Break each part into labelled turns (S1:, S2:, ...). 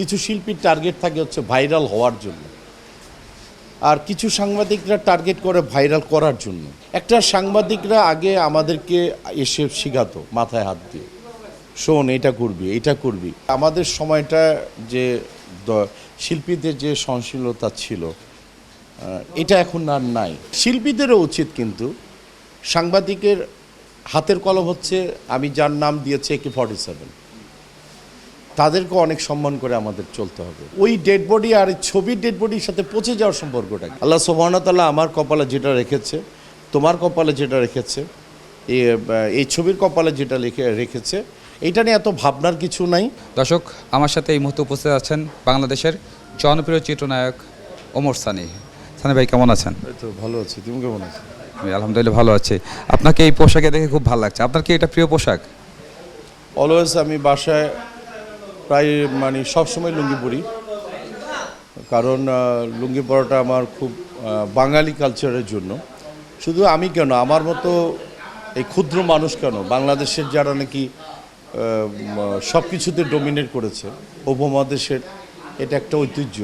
S1: কিছু শিল্পীর টার্গেট থাকে হচ্ছে ভাইরাল হওয়ার জন্য। আর কিছু সাংবাদিকরা টার্গেট করে ভাইরাল করার জন্য। একটা সাংবাদিকরা আগে আমাদেরকে এসে শেখাতো মাথায় হাত দিয়ে, শোন, এটা করবি এটা করবি। আমাদের সময়টা যে শিল্পীদের যে সহনশীলতা ছিল এটা এখন আর নাই। শিল্পীদেরও উচিত কিন্তু সাংবাদিকের হাতের কলম হচ্ছে, আমি যার নাম দিয়েছি একে ফর্টি সেভেন তাদেরকে অনেক সম্মান করে আমাদের চলতে হবে। ওই ডেড বডি আর এই ছবির ডেড বডির সাথে পচে যাওয়ার সম্পর্কটা? আল্লাহ সোহানতাল্লাহ আমার কপালে যেটা রেখেছে তোমার কপালে যেটা রেখেছে এই, এই ছবির কপালে যেটা লিখে রেখেছে এটা নিয়ে এত ভাবনার কিছু নাই।
S2: দর্শক আমার সাথে এই মুহূর্তে উপস্থিত আছেন বাংলাদেশের জনপ্রিয় চিত্রনায়ক ওমর সানি। সানি ভাই কেমন আছেন?
S1: তো ভালো আছি তুমি কেমন আছো?
S2: আমি আলহামদুলিল্লাহ ভালো আছি। আপনাকে এই পোশাকে দেখে খুব ভালো লাগছে। আপনার কি এটা প্রিয় পোশাক?
S1: অলওয়েজ আমি বাসায় প্রায় মানে সবসময় লুঙ্গি পরি। কারণ লুঙ্গি পরাটা আমার খুব বাঙালি কালচারের জন্য। শুধু আমি কেন, আমার মতো এই ক্ষুদ্র মানুষ কেন? বাংলাদেশের যারা নাকি সব কিছুতে ডোমিনেট করেছে, উপমহাদেশের, এটা একটা ঐতিহ্য।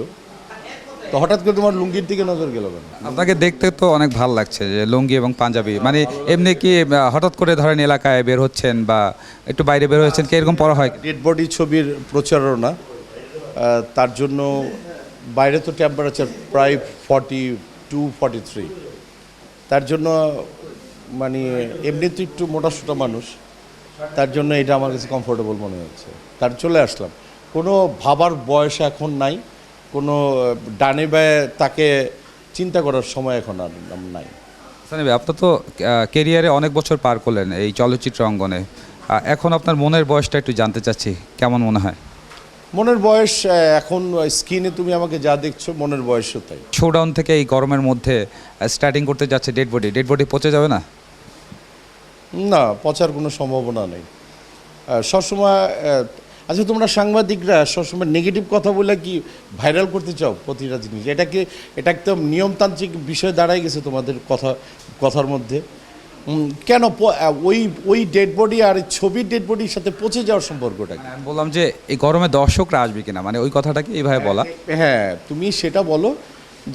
S1: তো হঠাৎ করে তোমার লুঙ্গির দিকে নজর গেল কেন?
S2: আপনাকে দেখতে তো অনেক ভালো লাগছে যে লুঙ্গি এবং পাঞ্জাবি। মানে এমনি কি হঠাৎ করে ধরেন এলাকায় বের হচ্ছেন বা একটু বাইরে বের হচ্ছেন কি এরকম পড়া হয়?
S1: ডেড বডি ছবির প্রচারণা তার জন্য বাইরে তো টেম্পারেচার প্রায় ফর্টি টু ফর্টি থ্রি তার জন্য মানে এমনি তো একটু মোটাসোটা মানুষ। তার জন্য এটা আমার কাছে কমফোর্টেবল মনে হচ্ছে। তার চলে আসলাম। কোনো ভাবার বয়স এখন নাই। ডানে বায়ে তাকে চিন্তা করার সময় এখন আর নাই।
S2: সানি ভাই আপনার তো কেরিয়ারে অনেক বছর পার করলেন এই চলচ্চিত্র অঙ্গনে। এখন আপনার মনের বয়সটা একটু জানতে চাচ্ছি কেমন মনে হয়?
S1: মনের বয়স এখন স্ক্রিনে তুমি আমাকে যা দেখছ মনের বয়সও তাই।
S2: শোডাউন থেকে এই গরমের মধ্যে স্টার্টিং করতে যাচ্ছে ডেড বডি ডেড বডি পচে যাবে না?
S1: না পচার কোনো সম্ভাবনা নেই। সবসময় আচ্ছা তোমরা সাংবাদিকরা সবসময় নেগেটিভ কথা বলে কি ভাইরাল করতে চাও প্রতিটা জিনিস? এটাকে এটা একদম নিয়মতান্ত্রিক বিষয় দাঁড়াই গেছে তোমাদের কথা কথার মধ্যে? কেন ওই ওই ডেড বডি আর ছবির ডেড বডির সাথে পচে যাওয়ার সম্পর্কটা
S2: আমি বললাম যে এই গরমে দর্শকরা আসবে কিনা? মানে ওই কথাটাকে এইভাবে বলা।
S1: হ্যাঁ তুমি সেটা বলো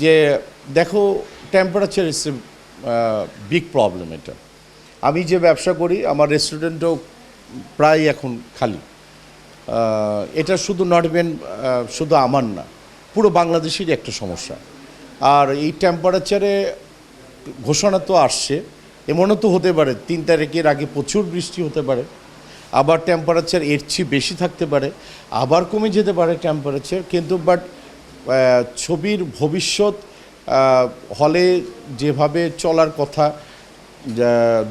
S1: যে দেখো টেম্পারেচার ইস বিগ প্রবলেম এটা। আমি যে ব্যবসা করি আমার রেস্টুরেন্টও প্রায় এখন খালি। এটা শুধু নট ইভেন শুধু আমার না, পুরো বাংলাদেশেরই একটা সমস্যা। আর এই টেম্পারেচারে ঘোষণা তো আসছে, এমনও তো হতে পারে, তিন তারিখের আগে প্রচুর বৃষ্টি হতে পারে, আবার টেম্পারেচার এর চেয়ে বেশি থাকতে পারে, আবার কমে যেতে পারে টেম্পারেচার কিন্তু বাট ছবির ভবিষ্যৎ হলে যেভাবে চলার কথা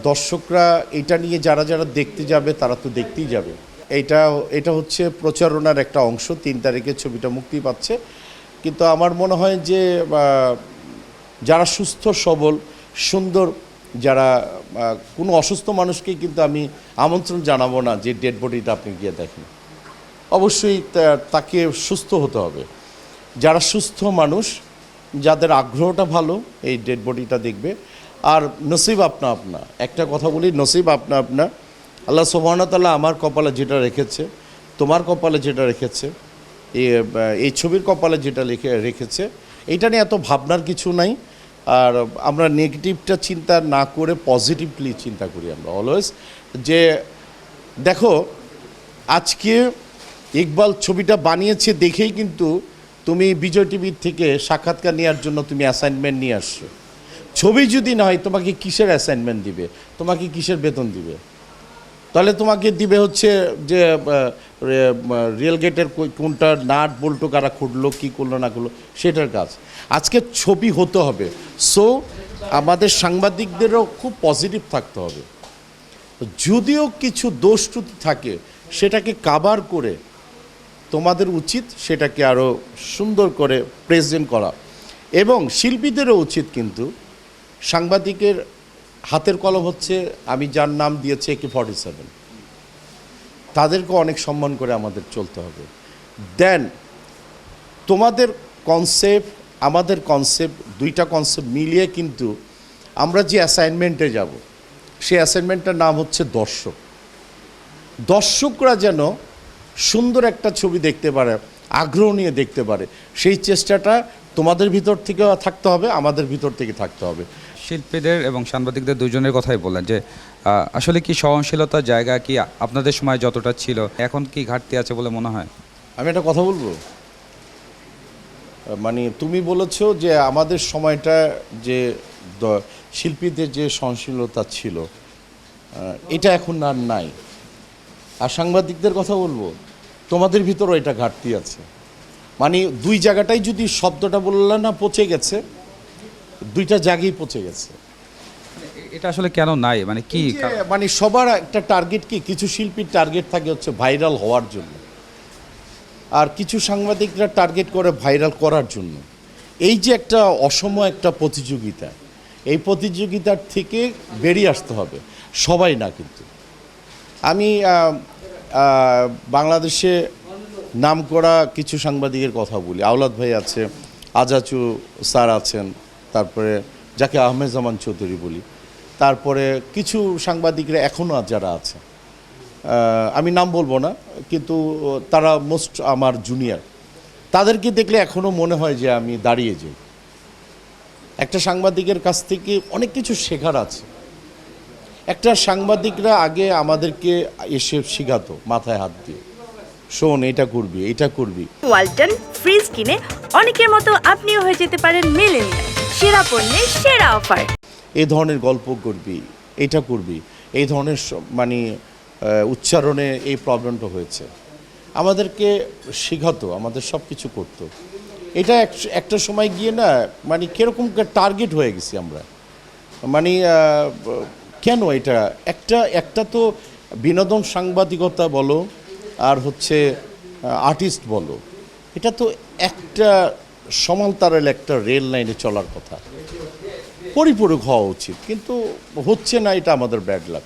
S1: দর্শকরা এটা নিয়ে যারা যারা দেখতে যাবে, তারা তো দেখতেই যাবে। এটা এটা হচ্ছে প্রচারণার একটা অংশ, তিন তারিখে ছবিটা মুক্তি পাচ্ছে। কিন্তু আমার মনে হয় যে যারা সুস্থ, সবল, সুন্দর, যারা কোনো অসুস্থ মানুষকে কিন্তু আমি আমন্ত্রণ জানাব না যে ডেড বডিটা আপনি গিয়ে দেখেন। অবশ্যই তাকে সুস্থ হতে হবে। যারা সুস্থ মানুষ, যাদের আগ্রহটা ভালো, এই ডেড বডিটা দেখবে। আর নসিব আপনা আপনা একটা কথা বলি, নসিব আপনা আপনা আল্লাহ সোহানতাল্লাহ আমার কপালে যেটা রেখেছে, তোমার কপালে যেটা রেখেছে এই এই ছবির কপালে যেটা লিখে, রেখেছে, এটা নিয়ে এত ভাবনার কিছু নাই। আর আমরা নেগেটিভটা চিন্তা না করে পজিটিভলি চিন্তা করি আমরা অলওয়েজ। যে, দেখো, আজকে ইকবাল ছবিটা বানিয়েছে দেখেই কিন্তু তুমি বিজয় টিভির থেকে সাক্ষাৎকার নেওয়ার জন্য তুমি অ্যাসাইনমেন্ট নিয়ে আসছো। ছবি যদি না হয়, তোমাকে কিসের অ্যাসাইনমেন্ট দিবে? তোমাকে কিসের বেতন দিবে? তাহলে তোমাকে দিবে হচ্ছে যে রিয়েল গেটের কোনটা নাট বল্টু কারা খুঁড়লো, কী করল, না করল, সেটার কাজ। আজকে ছবি হতে হবে। সো আমাদের সাংবাদিকদেরও খুব পজিটিভ থাকতে হবে। যদিও কিছু দোষ থাকে, সেটাকে কাবার করে তোমাদের উচিত সেটাকে আরও সুন্দর করে প্রেজেন্ট করা। এবং শিল্পীদেরও উচিত কিন্তু সাংবাদিকের হাতের কলম হচ্ছে, আমি যার নাম দিয়েছি একে ফর্টি সেভেন তাদেরকে অনেক সম্মান করে আমাদের চলতে হবে। দেন তোমাদের কনসেপ্ট আমাদের কনসেপ্ট দুইটা কনসেপ্ট মিলিয়ে কিন্তু আমরা যে অ্যাসাইনমেন্টে যাব, সেই অ্যাসাইনমেন্টটার নাম হচ্ছে দর্শক। দর্শকরা যেন সুন্দর একটা ছবি দেখতে পারে, আগ্রহ নিয়ে দেখতে পারে, সেই চেষ্টাটা তোমাদের ভিতর থেকে থাকতে হবে, আমাদের ভিতর থেকে থাকতে হবে।
S2: শিল্পীদের এবং সাংবাদিকদের দুজনের কথাই বললেন যে আসলে কি সহনশীলতার জায়গা কি আপনাদের সময় যতটা ছিল, এখন কি ঘাটতি আছে বলে মনে হয়?
S1: আমি একটা কথা বলব। মানে তুমি বলেছ যে আমাদের সময়টা যে শিল্পীদের যে সহনশীলতা ছিল এটা এখন আর নাই। আর সাংবাদিকদের কথা বলব, তোমাদের ভিতরও এটা ঘাটতি আছে। মানে দুই জায়গাটাই যদি শব্দটা বললে না পচে গেছে দুইটা জায়গায় পচে গেছে।
S2: এটা আসলে কেন নাই? মানে কি
S1: মানে সবার একটা টার্গেট কি? কিছু শিল্পীর টার্গেট থাকে হচ্ছে ভাইরাল হওয়ার জন্য। আর কিছু সাংবাদিকরা টার্গেট করে ভাইরাল করার জন্য। এই যে একটা অসম একটা প্রতিযোগিতা এই প্রতিযোগিতার থেকে বেরিয়ে আসতে হবে। সবাই না কিন্তু। আমি বাংলাদেশে নাম করা কিছু সাংবাদিকের কথা বলি। আওলাদ ভাই আছে আজাচু স্যার আছেন তারপরে যাকে আহমেদ জামান চৌধুরী বলি, তারপরে কিছু সাংবাদিকরা এখনও যারা আছে আমি নাম বলব না, কিন্তু তারা মোস্ট আমার জুনিয়র, তাদেরকে দেখলে এখনও মনে হয় যে আমি দাঁড়িয়ে যাই। একটা সাংবাদিকের কাছ থেকে অনেক কিছু শেখার আছে। একটা সাংবাদিকরা আগে আমাদেরকে এসে শেখাতো মাথায় হাত দিয়ে। শোন এটা করবি এটা করবি।
S3: ওয়ালটন ফ্রিজ কিনে অনেকের মতো আপনিও হয়ে যেতে পারেন মিলেনিয়াল। সেরা পণ্যের সেরা অফার।
S1: এই ধরনের গল্প করবি এটা করবি। এই ধরনের মানে উচ্চারণে এই প্রবলেমটা হয়েছে। আমাদেরকে শেখাতো আমাদের সব কিছু করতো। এটা একটা সময় গিয়ে না মানে কীরকম টার্গেট হয়ে গেছি আমরা। মানে কেন এটা? একটা একটা তো বিনোদন সাংবাদিকতা বলো আর হচ্ছে আর্টিস্ট বলো। এটা তো একটা সমান্তরাল একটা রেল লাইনে চলার কথা। পরিপূরক হওয়া উচিত, কিন্তু হচ্ছে না, এটা আমাদের ব্যাড লাক